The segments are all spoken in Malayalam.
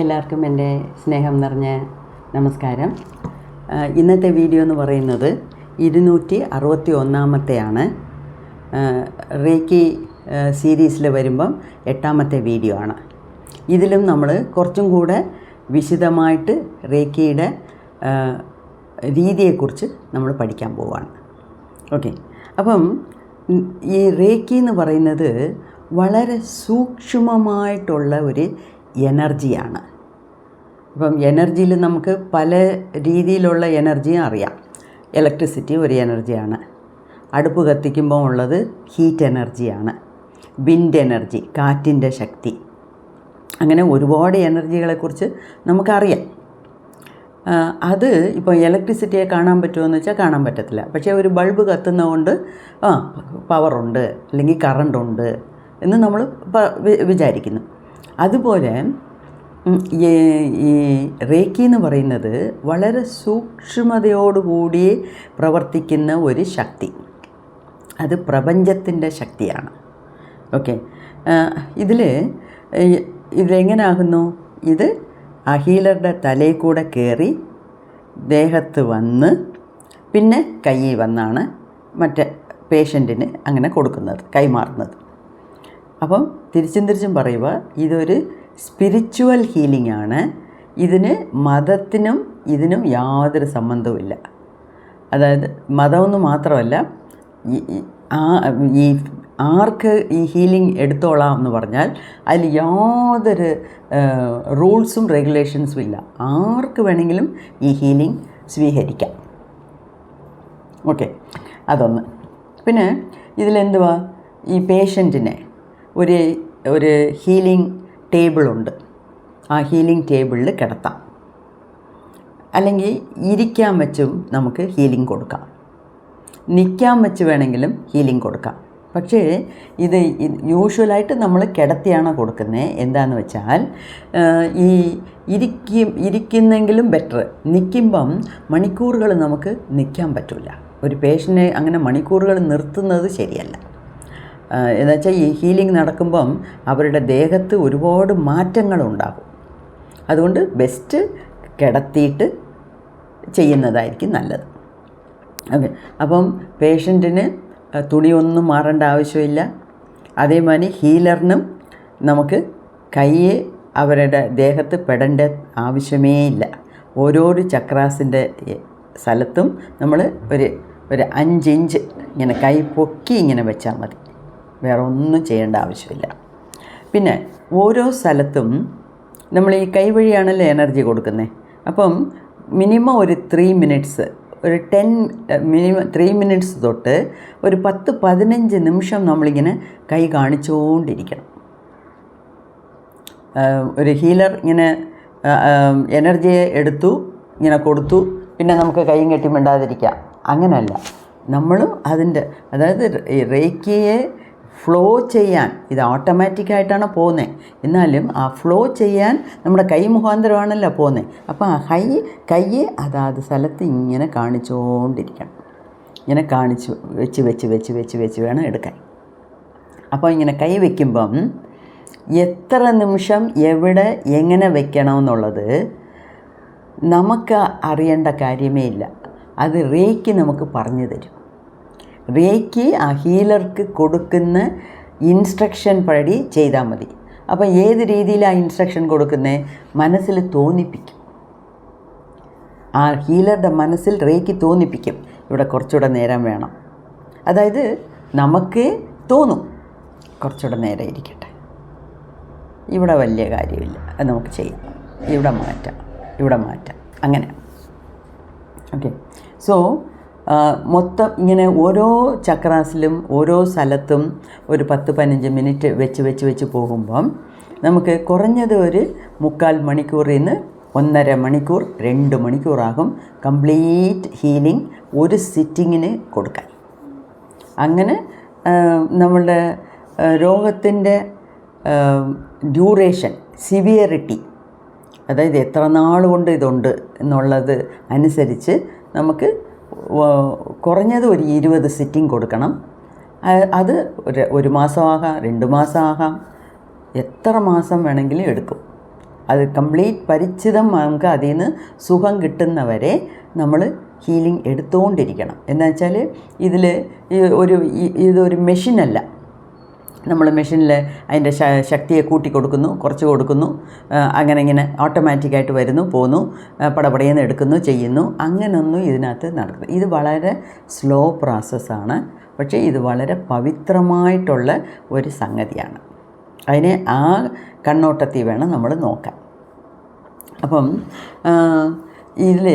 എല്ലാവർക്കും എന്റെ സ്നേഹം നിറഞ്ഞ നമസ്കാരം. ഇന്നത്തെ വീഡിയോ എന്ന് പറയുന്നത് ഇരുന്നൂറ്റി അറുപത്തി ഒന്നാമത്തെയാണ്. റേക്കി സീരീസിൽ വരുമ്പം എട്ടാമത്തെ വീഡിയോ ആണ്. ഇതിലും നമ്മൾ കുറച്ചും കൂടെ വിശദമായിട്ട് റേക്കിയുടെ രീതിയെക്കുറിച്ച് നമ്മൾ പഠിക്കാൻ പോവുകയാണ് ഓക്കെ. അപ്പം ഈ റേക്കി എന്ന് പറയുന്നത് വളരെ സൂക്ഷ്മമായിട്ടുള്ള ഒരു എനർജിയാണ്. അപ്പം എനർജിയിൽ നമുക്ക് പല രീതിയിലുള്ള എനർജിയും അറിയാം. ഇലക്ട്രിസിറ്റി ഒരു എനർജിയാണ്. അടുപ്പ് കത്തിക്കുമ്പോൾ ഉള്ളത് ഹീറ്റ് എനർജിയാണ്. വിൻഡ് എനർജി കാറ്റിന്റെ ശക്തി. അങ്ങനെ ഒരുപാട് എനർജികളെക്കുറിച്ച് നമുക്കറിയാം. അത് ഇപ്പോൾ ഇലക്ട്രിസിറ്റിയെ കാണാൻ പറ്റുമോ വെച്ചാൽ കാണാൻ പറ്റത്തില്ല. പക്ഷേ ഒരു ബൾബ് കത്തുന്നതുകൊണ്ട് ആ പവറുണ്ട് അല്ലെങ്കിൽ കറണ്ട് ഉണ്ട് എന്ന് നമ്മൾ വിചാരിക്കുന്നു. അതുപോലെ ഈ റേക്കി എന്ന് പറയുന്നത് വളരെ സൂക്ഷ്മതയോടുകൂടി പ്രവർത്തിക്കുന്ന ഒരു ശക്തി. അത് പ്രപഞ്ചത്തിന്റെ ശക്തിയാണ്. ഓക്കെ. ഇതിൽ ഇതെങ്ങനാകുന്നു? ഇത് ആ ഹീലറുടെ തലയിൽ കൂടെ കയറി ദേഹത്ത് വന്ന് പിന്നെ കൈ വന്നാണ് മറ്റേ പേഷ്യന്റിന് അങ്ങനെ കൊടുക്കുന്നത് കൈമാറുന്നത്. അപ്പം തിരിച്ചും തിരിച്ചും പറയുക ഇതൊരു സ്പിരിച്വൽ ഹീലിംഗ് ആണ്. ഇതിന് മതത്തിനും ഇതിനും യാതൊരു സംബന്ധവുമില്ല അതായത് മതമൊന്നും മാത്രമല്ല ഈ- ആർക്ക് ഈ ഹീലിംഗ് എടുത്തോളാം എന്ന് പറഞ്ഞാൽ അതിൽ യാതൊരു റൂൾസും റെഗുലേഷൻസും ഇല്ല. ആർക്ക് വേണമെങ്കിലും ഈ ഹീലിംഗ് സ്വീകരിക്കാം. ഓക്കെ അതൊന്ന്. പിന്നെ ഇതിലെന്തുവാ? ഈ പേഷ്യന്റിനെ ഒരു ഒരു ഹീലിംഗ് ടേബിളുണ്ട് ആ ഹീലിംഗ് ടേബിളിൽ കിടത്താം. അല്ലെങ്കിൽ ഇരിക്കാൻ വെച്ചും നമുക്ക് ഹീലിംഗ് കൊടുക്കാം. നിൽക്കാൻ വെച്ച് വേണമെങ്കിലും ഹീലിംഗ് കൊടുക്കാം. പക്ഷേ ഇത് യൂഷ്വലായിട്ട് നമ്മൾ കിടത്തിയാണ് കൊടുക്കുന്നത് എന്താണെന്ന് വെച്ചാൽ ഈ ഇരിക്കും ഇരിക്കുന്നെങ്കിലും ബെറ്റർ നിൽക്കുമ്പം മണിക്കൂറുകൾ നമുക്ക് നിൽക്കാൻ പറ്റില്ല ഒരു പേഷ്യനെ അങ്ങനെ മണിക്കൂറുകൾ നിർത്തുന്നത് ശരിയല്ല. എന്നുവെച്ചാൽ ഈ ഹീലിംഗ് നടക്കുമ്പം അവരുടെ ദേഹത്ത് ഒരുപാട് മാറ്റങ്ങളുണ്ടാകും. അതുകൊണ്ട് ബെസ്റ്റ് കിടത്തിയിട്ട് ചെയ്യുന്നതായിരിക്കും നല്ലത്. ഓക്കെ അപ്പം പേഷ്യന്റിന് തുണിയൊന്നും മാറേണ്ട ആവശ്യമില്ല. അതേമാതിരി ഹീലറിനും നമുക്ക് കൈയെ അവരുടെ ദേഹത്ത് പെടേണ്ട ആവശ്യമേ ഇല്ല. ഓരോ ചക്രാസിന്റെ സ്ഥലത്തും നമ്മൾ ഒരു ഒരു അഞ്ചിഞ്ച് ഇങ്ങനെ കൈ പൊക്കി ഇങ്ങനെ വെച്ചാൽ മതി. വേറെ ഒന്നും ചെയ്യേണ്ട ആവശ്യമില്ല. പിന്നെ ഓരോ സ്ഥലത്തും നമ്മൾ ഈ കൈവഴിയാണല്ലോ എനർജി കൊടുക്കുന്നത് അപ്പം മിനിമം ഒരു ത്രീ മിനിറ്റ്സ് ഒരു ടെൻ മിനിമം ത്രീ മിനിറ്റ്സ് തൊട്ട് ഒരു പത്ത് പതിനഞ്ച് നിമിഷം നമ്മളിങ്ങനെ കൈ കാണിച്ചുകൊണ്ടിരിക്കണം ഒരു ഹീലർ ഇങ്ങനെ എനർജിയെ എടുത്തു ഇങ്ങനെ കൊടുത്തു പിന്നെ നമുക്ക് കൈയും കെട്ടി മിണ്ടാതിരിക്കാം. അങ്ങനെയല്ല നമ്മളും അതിന്റെ അതായത് ഈ റേക്കിയെ ഫ്ലോ ചെയ്യാൻ. ഇത് ഓട്ടോമാറ്റിക്കായിട്ടാണ് പോകുന്നത് എന്നാലും ആ ഫ്ലോ ചെയ്യാൻ നമ്മുടെ കൈ മുഖാന്തരമാണല്ലോ പോകുന്നത് അപ്പോൾ ആ കൈ കൈ അതാത് സ്ഥലത്ത് ഇങ്ങനെ കാണിച്ചുകൊണ്ടിരിക്കണം ഇങ്ങനെ കാണിച്ച് വെച്ച് വെച്ച് വെച്ച് വെച്ച് വെച്ച് വേണം എടുക്കാൻ. അപ്പോൾ ഇങ്ങനെ കൈ വയ്ക്കുമ്പം എത്ര നിമിഷം എവിടെ എങ്ങനെ വെക്കണമെന്നുള്ളത് നമുക്ക് അറിയേണ്ട കാര്യമേ ഇല്ല. അത് റേക്ക് നമുക്ക് പറഞ്ഞു തരും. റേക്ക് ആ ഹീലർക്ക് കൊടുക്കുന്ന ഇൻസ്ട്രക്ഷൻ പടി ചെയ്താൽ മതി. അപ്പം ഏത് രീതിയിലാണ് ഇൻസ്ട്രക്ഷൻ കൊടുക്കുന്നത് മനസ്സിൽ തോന്നിപ്പിക്കും. ആ ഹീലറുടെ മനസ്സിൽ റേക്ക് തോന്നിപ്പിക്കും. ഇവിടെ കുറച്ചുകൂടെ നേരം വേണം. അതായത് നമുക്ക് തോന്നും. കുറച്ചുകൂടെ നേരം ഇരിക്കട്ടെ. ഇവിടെ വലിയ കാര്യമില്ല. അത് നമുക്ക് ചെയ്യാം. ഇവിടെ മാറ്റാം. ഇവിടെ മാറ്റാം. അങ്ങനെ. ഓക്കെ സോ മൊത്തം ഇങ്ങനെ ഓരോ ചക്രാസിലും ഓരോ സ്ഥലത്തും ഒരു പത്ത് പതിനഞ്ച് മിനിറ്റ് വെച്ച് വെച്ച് വെച്ച് പോകുമ്പം നമുക്ക് കുറഞ്ഞത് ഒരു മുക്കാൽ മണിക്കൂറിൽ നിന്ന് ഒന്നര മണിക്കൂർ രണ്ട് മണിക്കൂറാകും കംപ്ലീറ്റ് ഹീലിംഗ് ഒരു സിറ്റിങ്ങിന് കൊടുക്കാൻ. അങ്ങനെ നമ്മളുടെ രോഗത്തിന്റെ ഡ്യൂറേഷൻ സിവിയറിറ്റി അതായത് എത്ര നാൾ കൊണ്ട് ഇതുണ്ട് എന്നുള്ളത് അനുസരിച്ച് നമുക്ക് കുറഞ്ഞത് ഒരു ഇരുപത് സിറ്റിംഗ് കൊടുക്കണം. അത് ഒരു ഒരു മാസമാകാം രണ്ട് മാസമാകാം എത്ര മാസം വേണമെങ്കിലും എടുക്കും. അത് കംപ്ലീറ്റ് പരിചിതം നമുക്ക് അതിൽ നിന്ന് സുഖം കിട്ടുന്നവരെ നമ്മൾ ഹീലിംഗ് എടുത്തുകൊണ്ടിരിക്കണം. എന്നുവെച്ചാൽ ഇതിൽ ഒരു ഇതൊരു മെഷീനല്ല നമ്മൾ മെഷീനിൽ അതിന്റെ ശക്തിയെ കൂട്ടി കൊടുക്കുന്നു കുറച്ച് കൊടുക്കുന്നു അങ്ങനെ ഇങ്ങനെ ഓട്ടോമാറ്റിക്കായിട്ട് വരുന്നു പോകുന്നു പടപടയെന്ന് എടുക്കുന്നു ചെയ്യുന്നു അങ്ങനെയൊന്നും ഇതിനകത്ത് നടക്കുന്നു ഇത് വളരെ സ്ലോ പ്രോസസ്സാണ്. പക്ഷേ ഇത് വളരെ പവിത്രമായിട്ടുള്ള ഒരു സംഗതിയാണ്. അതിനെ ആ കണ്ണോട്ടത്തിൽ വേണം നമ്മൾ നോക്കാം അപ്പം ഇതിൽ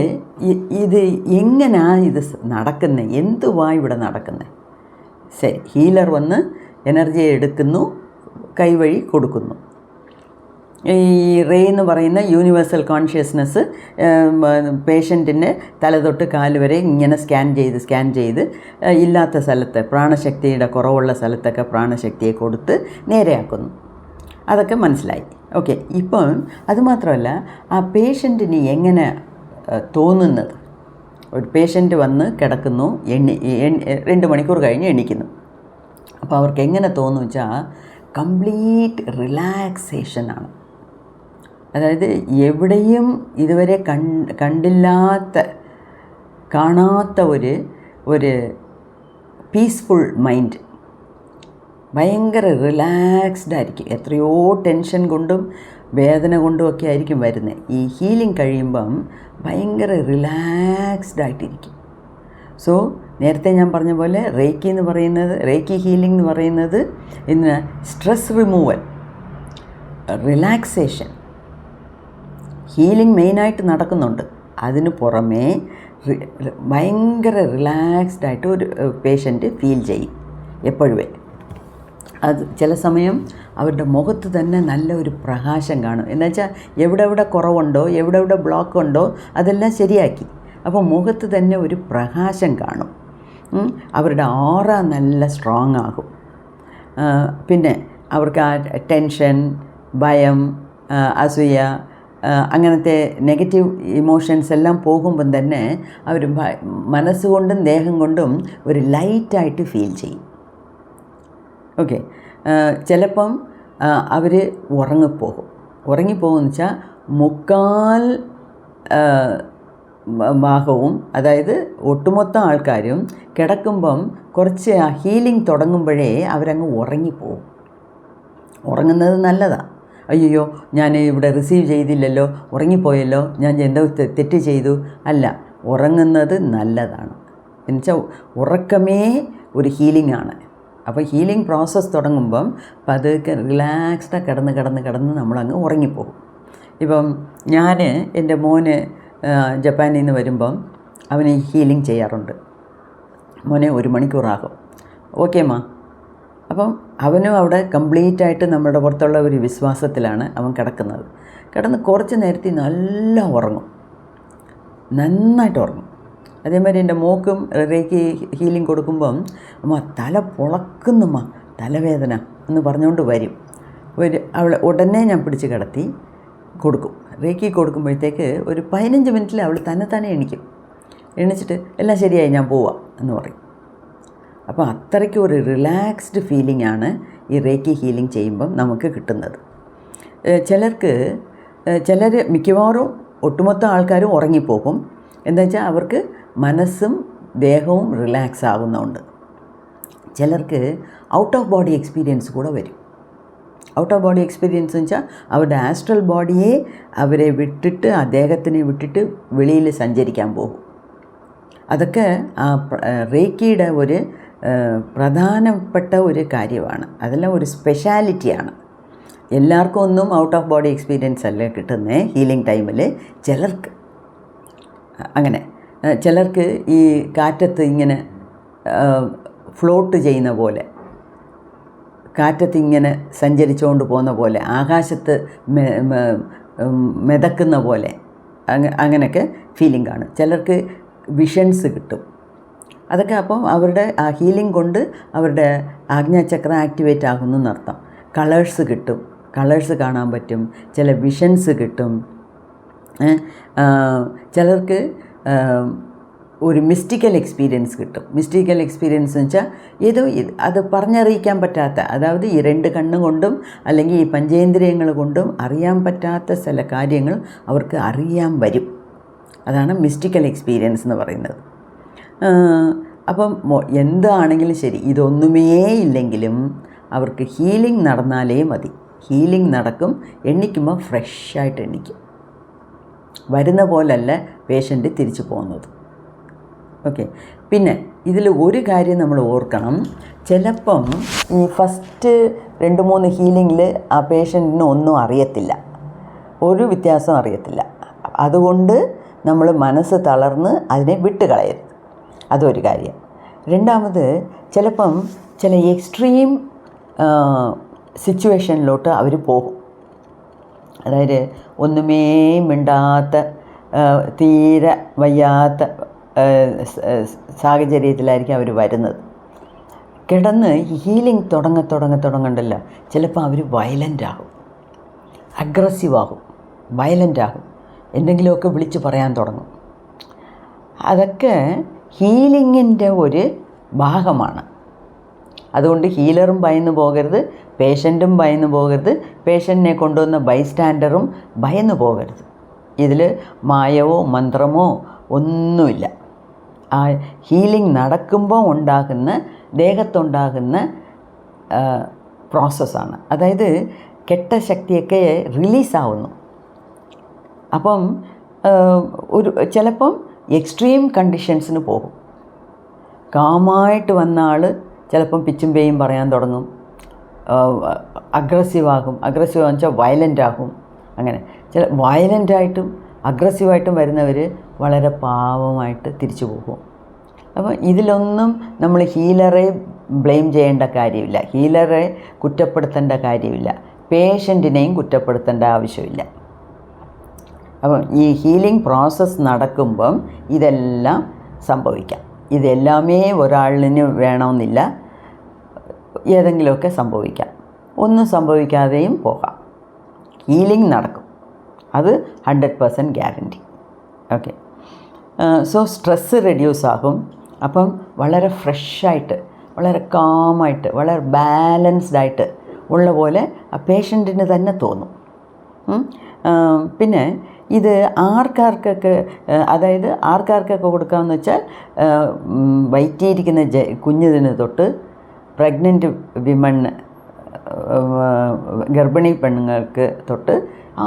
ഇത് എങ്ങനെയാണ് ഇത് നടക്കുന്നത് എന്തുവാ ഇവിടെ നടക്കുന്നത് ശരി ഹീലർ വന്ന് എനർജി എടുക്കുന്നു കൈവഴി കൊടുക്കുന്നു. ഈ റേ എന്ന് പറയുന്ന യൂണിവേഴ്സൽ കോൺഷ്യസ്നെസ് പേഷ്യന്റിന്റെ തലതൊട്ട് കാൽ വരെ ഇങ്ങനെ സ്കാൻ ചെയ്ത് സ്കാൻ ചെയ്ത് ഇല്ലാത്ത സ്ഥലത്ത് പ്രാണശക്തിയുടെ കുറവുള്ള സ്ഥലത്തൊക്കെ പ്രാണശക്തിയെ കൊടുത്ത് നേരെയാക്കുന്നു. അതൊക്കെ മനസ്സിലായി. ഓക്കെ ഇപ്പം അതുമാത്രമല്ല ആ പേഷ്യന്റിന് എങ്ങനെ തോന്നുന്നത്? ഒരു പേഷ്യന്റ് വന്ന് കിടക്കുന്നു എണ്ണി രണ്ട് മണിക്കൂർ കഴിഞ്ഞ് എണീക്കുന്നു. അപ്പോൾ അവർക്ക് എങ്ങനെ തോന്നുന്നു വെച്ചാൽ കംപ്ലീറ്റ് റിലാക്സേഷനാണ്. അതായത് എവിടെയും ഇതുവരെ കണ്ടില്ലാത്ത കാണാത്ത ഒരു ഒരു പീസ്ഫുൾ മൈൻഡ് ഭയങ്കര റിലാക്സ്ഡ് ആയിരിക്കും. എത്രയോ ടെൻഷൻ കൊണ്ടും വേദന കൊണ്ടും ഒക്കെ ആയിരിക്കും വരുന്നത് ഈ ഹീലിംഗ് കഴിയുമ്പം ഭയങ്കര റിലാക്സ്ഡ് ആയിട്ടിരിക്കും. സോ നേരത്തെ ഞാൻ പറഞ്ഞ പോലെ റേക്കി എന്ന് പറയുന്നത് റേക്കി ഹീലിംഗ് എന്ന് പറയുന്നത് ഇന്ന് സ്ട്രെസ് റിമൂവൽ റിലാക്സേഷൻ ഹീലിംഗ് മെയിനായിട്ട് നടക്കുന്നുണ്ട്. അതിന് പുറമേ ഭയങ്കര റിലാക്സ്ഡ് ആയിട്ട് ഒരു പേഷ്യന്റ് ഫീൽ ചെയ്യും. എപ്പോഴുമേ അത് ചില സമയം അവരുടെ മുഖത്ത് തന്നെ നല്ല ഒരു പ്രകാശം കാണും. എന്നുവെച്ചാൽ എവിടെ എവിടെ കുറവുണ്ടോ എവിടെ എവിടെ ബ്ലോക്ക് ഉണ്ടോ അതെല്ലാം ശരിയാക്കി. അപ്പോൾ മുഖത്ത് തന്നെ ഒരു പ്രകാശം കാണും. അവരുടെ ആറ നല്ല സ്ട്രോങ് ആകും. പിന്നെ അവർക്ക് ആ ടെൻഷൻ ഭയം അസൂയ അങ്ങനത്തെ നെഗറ്റീവ് ഇമോഷൻസ് എല്ലാം പോകുമ്പം തന്നെ അവർ മനസ്സുകൊണ്ടും ദേഹം കൊണ്ടും ഒരു ലൈറ്റായിട്ട് ഫീൽ ചെയ്യും. ഓക്കെ ചിലപ്പം അവർ ഉറങ്ങിപ്പോകും. ഉറങ്ങിപ്പോകുമെന്ന് വെച്ചാൽ മുക്കാൽ ഭാഗവും അതായത് ഒട്ടുമൊത്തം ആൾക്കാരും കിടക്കുമ്പം കുറച്ച് ഹീലിംഗ് തുടങ്ങുമ്പോഴേ അവരങ്ങ് ഉറങ്ങിപ്പോവും. ഉറങ്ങുന്നത് നല്ലതാണ് അയ്യോ ഞാൻ ഇവിടെ റിസീവ് ചെയ്തില്ലല്ലോ ഉറങ്ങിപ്പോയല്ലോ ഞാൻ എന്തോ തെറ്റ് ചെയ്തു. അല്ല ഉറങ്ങുന്നത് നല്ലതാണ്. എന്നുവെച്ചാൽ ഉറക്കമേ ഒരു ഹീലിംഗ് ആണ് അപ്പോൾ ഹീലിംഗ് പ്രോസസ്സ് തുടങ്ങുമ്പം പതുക്കെ റിലാക്സ്ഡാണ് കിടന്ന് കിടന്ന് കിടന്ന് നമ്മളങ്ങ് ഉറങ്ങിപ്പോകും. ഇപ്പം ഞാൻ എന്റെ മോന് ജപ്പാനിൽ നിന്ന് വരുമ്പം അവന് ഹീലിംഗ് ചെയ്യാറുണ്ട്. മോനെ ഒരു മണിക്കൂറാകും. ഓക്കെ മാ. അപ്പം അവനും അവിടെ കംപ്ലീറ്റ് ആയിട്ട് നമ്മുടെ പുറത്തുള്ള ഒരു വിശ്വാസത്തിലാണ് അവൻ കിടക്കുന്നത്. കിടന്ന് കുറച്ച് നേരത്തെ നല്ല ഉറങ്ങും. നന്നായിട്ട് ഉറങ്ങും. അതേമാതിരി എന്റെ മോക്കും റേക്ക് ഹീലിംഗ് കൊടുക്കുമ്പം അമ്മ തല പൊളക്കുന്നുമ്മ തലവേദന എന്ന് പറഞ്ഞുകൊണ്ട് വരും. ഒരു അവളെ ഉടനെ ഞാൻ പിടിച്ച് കിടത്തി കൊടുക്കും. റേക്കി കൊടുക്കുമ്പോഴത്തേക്ക് ഒരു പതിനഞ്ച് മിനിറ്റിൽ അവൾ തന്നെ തന്നെ എണിക്കും. എണിച്ചിട്ട് എല്ലാം ശരിയായി ഞാൻ പോവാം എന്ന് പറയും. അപ്പോൾ അത്രയ്ക്ക് ഒരു റിലാക്സ്ഡ് ഫീലിംഗ് ആണ് ഈ റേക്കി ഹീലിംഗ് ചെയ്യുമ്പം നമുക്ക് കിട്ടുന്നത്. ചിലർക്ക് ചിലർ മിക്കവാറും ഒട്ടുമൊത്ത ആൾക്കാരും ഉറങ്ങിപ്പോകും. എന്താ വെച്ചാൽ അവർക്ക് മനസ്സും ദേഹവും റിലാക്സ് ആകുന്നുണ്ട് ചിലർക്ക് ഔട്ട് ഓഫ് ബോഡി എക്സ്പീരിയൻസ് കൂടെ വരും. ഔട്ട് ഓഫ് ബോഡി എക്സ്പീരിയൻസ് എന്ന് വെച്ചാൽ അവരുടെ ആസ്ട്രൽ ബോഡിയെ അവരെ വിട്ടിട്ട് അദ്ദേഹത്തിനെ വിട്ടിട്ട് വെളിയിൽ സഞ്ചരിക്കാൻ പോകും. അതൊക്കെ ആ റേക്കിയുടെ ഒരു പ്രധാനപ്പെട്ട ഒരു കാര്യമാണ്. അതെല്ലാം ഒരു സ്പെഷ്യാലിറ്റിയാണ് എല്ലാവർക്കും ഒന്നും ഔട്ട് ഓഫ് ബോഡി എക്സ്പീരിയൻസ് അല്ല കിട്ടുന്നത് ഹീലിംഗ് ടൈമിൽ ചിലർക്ക്. അങ്ങനെ ചിലർക്ക് ഈ കാറ്റത്ത് ഇങ്ങനെ ഫ്ലോട്ട് ചെയ്യുന്ന പോലെ കാറ്റത്ത് ഇങ്ങനെ സഞ്ചരിച്ചുകൊണ്ട് പോകുന്ന പോലെ ആകാശത്ത് മെതക്കുന്ന പോലെ അങ്ങ അങ്ങനെയൊക്കെ ഫീലിംഗ് ആണ് ചിലർക്ക് വിഷൻസ് കിട്ടും. അതൊക്കെ അപ്പം അവരുടെ ആ ഹീലിംഗ് കൊണ്ട് അവരുടെ ആജ്ഞാചക്രം ആക്ടിവേറ്റ് ആകുന്നു എന്നർത്ഥം. കളേഴ്സ് കിട്ടും. കളേഴ്സ് കാണാൻ പറ്റും. ചില വിഷൻസ് കിട്ടും. ചിലർക്ക് ഒരു മിസ്റ്റിക്കൽ എക്സ്പീരിയൻസ് കിട്ടും. മിസ്റ്റിക്കൽ എക്സ്പീരിയൻസ് എന്ന് വെച്ചാൽ ഏതോ അത് പറഞ്ഞറിയിക്കാൻ പറ്റാത്ത അതായത് ഈ രണ്ട് കണ്ണുകൊണ്ടും അല്ലെങ്കിൽ ഈ പഞ്ചേന്ദ്രിയങ്ങൾ കൊണ്ടും അറിയാൻ പറ്റാത്ത ചില കാര്യങ്ങൾ അവർക്ക് അറിയാൻ വരും. അതാണ് മിസ്റ്റിക്കൽ എക്സ്പീരിയൻസ് എന്ന് പറയുന്നത്. അപ്പം എന്താണെങ്കിലും ശരി ഇതൊന്നുമേ ഇല്ലെങ്കിലും അവർക്ക് ഹീലിംഗ് നടന്നാലേ മതി. ഹീലിംഗ് നടക്കും എണ്ണിക്കുമ്പോൾ ഫ്രഷായിട്ട് എണ്ണിക്കും. വരുന്ന പോലല്ല പേഷ്യന്റ് തിരിച്ചു പോകുന്നത്. ഓക്കെ പിന്നെ ഇതിൽ ഒരു കാര്യം നമ്മൾ ഓർക്കണം. ചിലപ്പം ഈ ഫസ്റ്റ് രണ്ട് മൂന്ന് ഹീലിങ്ങിൽ ആ പേഷ്യന്റിന് ഒന്നും അറിയത്തില്ല. ഒരു വ്യത്യാസം അറിയത്തില്ല. അതുകൊണ്ട് നമ്മൾ മനസ്സ് തളർന്ന് അതിനെ വിട്ടുകളയരുത്. അതൊരു കാര്യം. രണ്ടാമത് ചിലപ്പം ചില എക്സ്ട്രീം സിറ്റുവേഷനിലോട്ട് അവർ പോകും. അതായത് ഒന്നുമേ മിണ്ടാത്ത തീരെ വയ്യാത്ത സാഹചര്യത്തിലായിരിക്കും അവർ വരുന്നത്. കിടന്ന് ഹീലിംഗ് തുടങ്ങ തുടങ്ങ തുടങ്ങണ്ടല്ലോ. ചിലപ്പോൾ അവർ വയലന്റ് ആകും. അഗ്രസീവ് ആകും. ആകും. എന്തെങ്കിലുമൊക്കെ വിളിച്ച് പറയാൻ തുടങ്ങും. അതൊക്കെ ഹീലിങ്ങിന്റെ ഒരു ഭാഗമാണ്. അതുകൊണ്ട് ഹീലറും ഭയന്ന് പോകരുത് പേഷ്യന്റും ഭയന്ന് പോകരുത് പേഷ്യന്റിനെ കൊണ്ടുവന്ന ബൈസ്റ്റാൻഡറും ഭയന്ന് പോകരുത്. ഇതിൽ മായവോ മന്ത്രമോ ഒന്നുമില്ല. ആ ഹീലിംഗ് നടക്കുമ്പോൾ ഉണ്ടാകുന്ന ദേഹത്തുണ്ടാകുന്ന പ്രോസസ്സാണ്. അതായത് കെട്ട ശക്തിയൊക്കെ റിലീസാവുന്നു. അപ്പം ഒരു ചിലപ്പം എക്സ്ട്രീം കണ്ടീഷൻസിന് പോകും. കാമായിട്ട് വന്ന ആൾ ചിലപ്പം പിച്ചും പേയും പറയാൻ തുടങ്ങും. അഗ്രസീവാകും. അഗ്രസീവ് എന്ന് വെച്ചാൽ വയലന്റ് ആകും അങ്ങനെ. ചില വയലന്റായിട്ടും അഗ്രസീവായിട്ടും വരുന്നവർ വളരെ പാവമായിട്ട് തിരിച്ചു പോകും. അപ്പോൾ ഇതിലൊന്നും നമ്മൾ ഹീലറെ ബ്ലെയിം ചെയ്യേണ്ട കാര്യമില്ല. ഹീലറെ കുറ്റപ്പെടുത്തേണ്ട കാര്യമില്ല. പേഷ്യന്റിനെയും കുറ്റപ്പെടുത്തേണ്ട ആവശ്യമില്ല. അപ്പം ഈ ഹീലിംഗ് പ്രോസസ്സ് നടക്കുമ്പം ഇതെല്ലാം സംഭവിക്കാം. ഇതെല്ലാമേ ഒരാളിന് വേണമെന്നില്ല. ഏതെങ്കിലുമൊക്കെ സംഭവിക്കാം. ഒന്നും സംഭവിക്കാതെയും പോകാം. ഹീലിംഗ് നടക്കും. അത് hundred percent guarantee okay so stress reduce ആകും. അപ്പം വളരെ ഫ്രഷായിട്ട് വളരെ കാമായിട്ട് വളരെ ബാലൻസ്ഡ് ആയിട്ട് ഉള്ള പോലെ ആ പേഷ്യന്റിന് തന്നെ തോന്നും. പിന്നെ ഇത് ആർക്കാർക്കൊക്കെ അതായത് ആർക്കാർക്കൊക്കെ കൊടുക്കാമെന്ന് വെച്ചാൽ വയറ്റിയിരിക്കുന്ന ജ കുഞ്ഞിന് തൊട്ട് പ്രഗ്നന്റ് വിമണ് ഗർഭിണി പെണ്ണുങ്ങൾക്ക് തൊട്ട്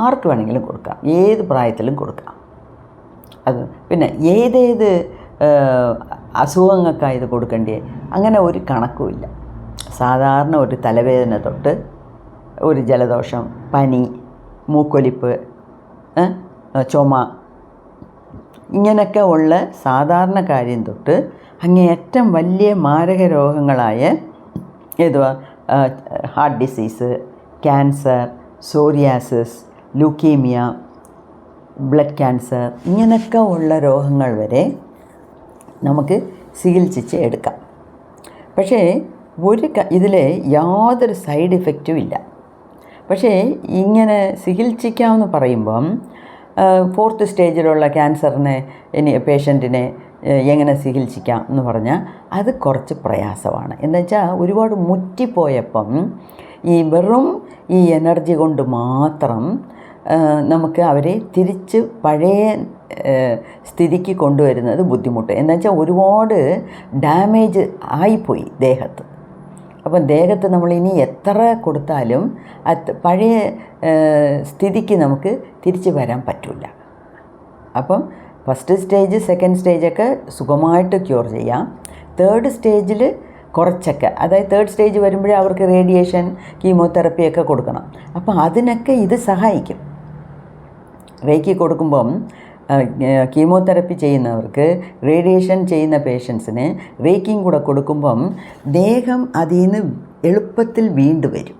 ആർക്ക് വേണമെങ്കിലും കൊടുക്കാം. ഏത് പ്രായത്തിലും കൊടുക്കാം. അത് പിന്നെ ഏതേത് അസുഖങ്ങൾക്കാണ് ഇത് കൊടുക്കേണ്ടത് അങ്ങനെ ഒരു കണക്കുമില്ല സാധാരണ ഒരു തലവേദന തൊട്ട് ഒരു ജലദോഷം പനി മൂക്കൊലിപ്പ് ചുമ ഇങ്ങനെയൊക്കെ ഉള്ള സാധാരണ കാര്യം തൊട്ട് അങ്ങേയറ്റം വലിയ മാരക രോഗങ്ങളായ ഏതുവാ? Heart disease cancer psoriasis leukaemia blood cancer ഇങ്ങനെയൊക്കെ ഉള്ള രോഗങ്ങൾ വരെ നമുക്ക് ചികിത്സിച്ച് എടുക്കാം. പക്ഷേ ഒരു ഇതിൽ യാതൊരു സൈഡ് ഇഫക്റ്റും ഇല്ല. പക്ഷേ ഇങ്ങനെ ചികിത്സിക്കാമെന്ന് പറയുമ്പം ഫോർത്ത് സ്റ്റേജിലുള്ള ക്യാൻസറിനെ ഇനി പേഷ്യന്റിനെ എങ്ങനെ ചികിത്സിക്കാം എന്ന് പറഞ്ഞാൽ അത് കുറച്ച് പ്രയാസമാണ്. എന്നുവെച്ചാൽ ഒരുപാട് മുറ്റിപ്പോയപ്പം ഈ വെറും ഈ എനർജി കൊണ്ട് മാത്രം നമുക്ക് അവരെ തിരിച്ച് പഴയ സ്ഥിതിക്ക് കൊണ്ടുവരുന്നത് ബുദ്ധിമുട്ട്. എന്താ വെച്ചാൽ ഒരുപാട് ഡാമേജ് ആയിപ്പോയി ദേഹത്ത്. അപ്പം ദേഹത്ത് നമ്മൾ ഇനി എത്ര കൊടുത്താലും അത് പഴയ സ്ഥിതിക്ക് നമുക്ക് തിരിച്ചു വരാൻ പറ്റില്ല അപ്പം ഫസ്റ്റ് സ്റ്റേജ് സെക്കൻഡ് സ്റ്റേജൊക്കെ സുഖമായിട്ട് ക്യൂർ ചെയ്യാം. തേർഡ് സ്റ്റേജിൽ കുറച്ചൊക്കെ അതായത് തേർഡ് സ്റ്റേജ് വരുമ്പോഴേ അവർക്ക് റേഡിയേഷൻ കീമോതെറപ്പിയൊക്കെ കൊടുക്കണം. അപ്പം അതിനൊക്കെ ഇത് സഹായിക്കും. റേക്കി കൊടുക്കുമ്പം കീമോതെറപ്പി ചെയ്യുന്നവർക്ക് റേഡിയേഷൻ ചെയ്യുന്ന പേഷ്യൻസിന് റേക്കിംഗ് കൂടെ കൊടുക്കുമ്പം ദേഹം അതിൽ നിന്ന് എളുപ്പത്തിൽ വീണ്ടു വരും.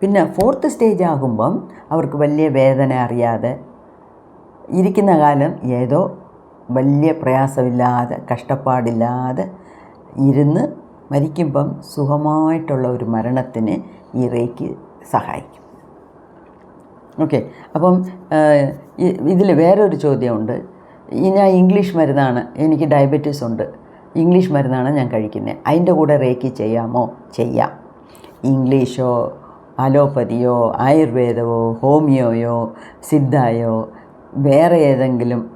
പിന്നെ ഫോർത്ത് സ്റ്റേജ് ആകുമ്പം അവർക്ക് വലിയ വേദന അറിയാതെ ഇരിക്കുന്ന കാലം ഏതോ വലിയ പ്രയാസമില്ലാതെ കഷ്ടപ്പാടില്ലാതെ ഇരുന്ന് മരിക്കുമ്പം സുഖമായിട്ടുള്ള ഒരു മരണത്തിന് ഈ റേക്ക് സഹായിക്കും. ഓക്കെ. അപ്പം ഇതിൽ വേറൊരു ചോദ്യമുണ്ട്. ഞാൻ ഇംഗ്ലീഷ് മരുന്നാണ് എനിക്ക് ഡയബറ്റീസ് ഉണ്ട്. ഇംഗ്ലീഷ് മരുന്നാണ് ഞാൻ കഴിക്കുന്നത് അതിന്റെ കൂടെ റേക്കി ചെയ്യാമോ? ചെയ്യാം. ഇംഗ്ലീഷോ അലോപ്പതിയോ ആയുർവേദമോ ഹോമിയോയോ സിദ്ധായോ വേറെ ഏതെങ്കിലും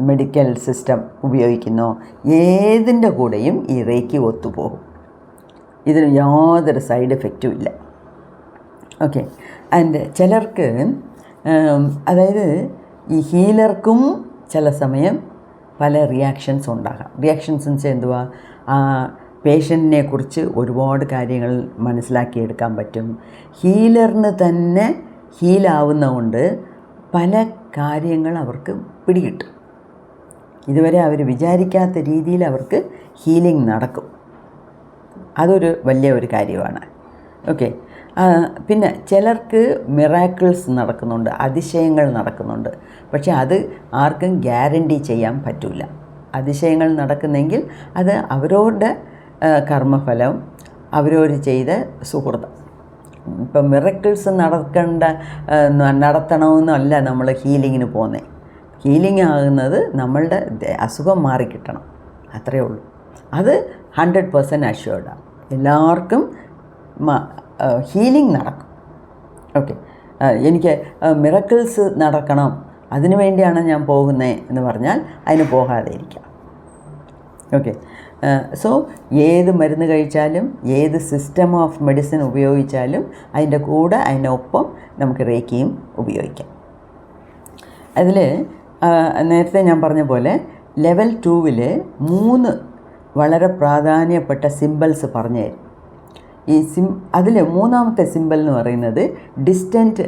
മെഡിക്കൽ സിസ്റ്റം ഉപയോഗിക്കുന്നോ? ഏതിന്റെ കൂടെയും ഈ റേക്കി ഒത്തുപോകും. ഇതിന് യാതൊരു സൈഡ് എഫക്റ്റും ഇല്ല. ഓക്കെ. ആൻഡ് ചിലർക്ക് അതായത് ഈ ഹീലർക്കും ചില സമയം പല റിയാക്ഷൻസ് ഉണ്ടാകാം. റിയാക്ഷൻസ് എന്ന് വെച്ചാൽ എന്തുവാ? ആ പേഷ്യന്റിനെ കുറിച്ച് ഒരുപാട് കാര്യങ്ങൾ മനസ്സിലാക്കിയെടുക്കാൻ പറ്റും. ഹീലറിന് തന്നെ ഹീലാവുന്നതുകൊണ്ട് പല കാര്യങ്ങൾ അവർക്ക് പിടികിട്ടും. ഇതുവരെ അവർ വിചാരിക്കാത്ത രീതിയിൽ അവർക്ക് ഹീലിംഗ് നടക്കും. അതൊരു വലിയ ഒരു കാര്യമാണ്. ഓക്കെ പിന്നെ ചിലർക്ക് മിറാക്കിൾസ് നടക്കുന്നുണ്ട് അതിശയങ്ങൾ നടക്കുന്നുണ്ട്. പക്ഷേ അത് ആർക്കും ഗ്യാരണ്ടി ചെയ്യാൻ പറ്റില്ല അതിശയങ്ങൾ നടക്കുന്നെങ്കിൽ അത് അവരോടെ കർമ്മഫലം അവരോട് ചെയ്ത സുഹൃത്ത്. ഇപ്പം മിറക്കിൾസ് നടക്കേണ്ട നടത്തണമെന്നല്ല നമ്മൾ ഹീലിങ്ങിന് പോകുന്നത് ഹീലിംഗ് ആകുന്നത് നമ്മളുടെ അസുഖം മാറിക്കിട്ടണം. അത്രയേ ഉള്ളൂ. അത് ഹൺഡ്രഡ് പെർസെന്റ് അഷ്യൂർഡാണ് എല്ലാവർക്കും ഹീലിംഗ് നടക്കും. ഓക്കെ എനിക്ക് മിറക്കിൾസ് നടക്കണം. അതിനു വേണ്ടിയാണ് ഞാൻ പോകുന്നത് എന്ന് പറഞ്ഞാൽ അതിന് പോകാതെ ഇരിക്കാം. ഓക്കെ സോ ഏത് മരുന്ന് കഴിച്ചാലും ഏത് സിസ്റ്റം ഓഫ് മെഡിസിൻ ഉപയോഗിച്ചാലും അതിന്റെ കൂടെ അതിനൊപ്പം നമുക്ക് റേക്കിയും ഉപയോഗിക്കാം. അതിൽ നേരത്തെ ഞാൻ പറഞ്ഞ പോലെ ലെവൽ ടൂവിൽ മൂന്ന് വളരെ പ്രാധാന്യപ്പെട്ട സിമ്പിൾസ് പറഞ്ഞു തരും ഈ സിം അതിൽ മൂന്നാമത്തെ സിമ്പിൾ എന്ന് പറയുന്നത് ഡിസ്റ്റന്റ്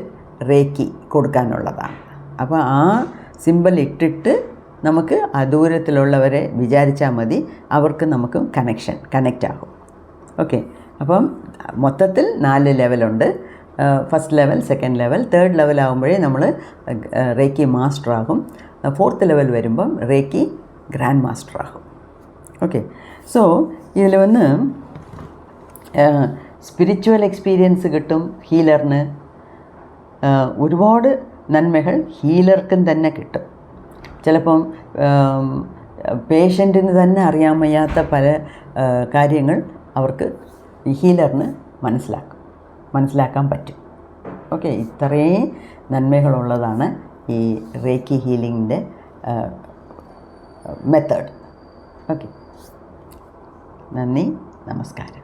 റേക്കി കൊടുക്കാനുള്ളതാണ്. അപ്പോൾ ആ സിമ്പിൾ ഇട്ടിട്ട് നമുക്ക് ആ ദൂരത്തിലുള്ളവരെ വിചാരിച്ചാൽ മതി അവർക്ക് നമുക്ക് കണക്ഷൻ കണക്റ്റ് ആകും. ഓക്കെ അപ്പം മൊത്തത്തിൽ നാല് ലെവലുണ്ട് first level second level third level ആകുമ്പോഴേ നമ്മൾ റേക്കി മാസ്റ്റർ ആകും. ഫോർത്ത് ലെവൽ വരുമ്പം റേക്കി ഗ്രാൻഡ് മാസ്റ്റർ ആകും. ഓക്കെ സോ ഇതിൽ വന്ന് സ്പിരിച്വൽ എക്സ്പീരിയൻസ് കിട്ടും ഹീലറിന് ഒരുപാട് നന്മകൾ ഹീലർക്കും തന്നെ കിട്ടും. ചിലപ്പം പേഷ്യന്റിന് തന്നെ അറിയാൻ വയ്യാത്ത പല കാര്യങ്ങൾ അവർക്ക് ഹീലറിന് മനസ്സിലാക്കും. മനസ്സിലാക്കാൻ പറ്റും. ഓക്കെ ഇത്രയും നന്മകളുള്ളതാണ് ഈ റേക്കി ഹീലിങ്ങിന്റെ മെത്തേഡ് ഓക്കെ. നന്ദി നമസ്കാരം.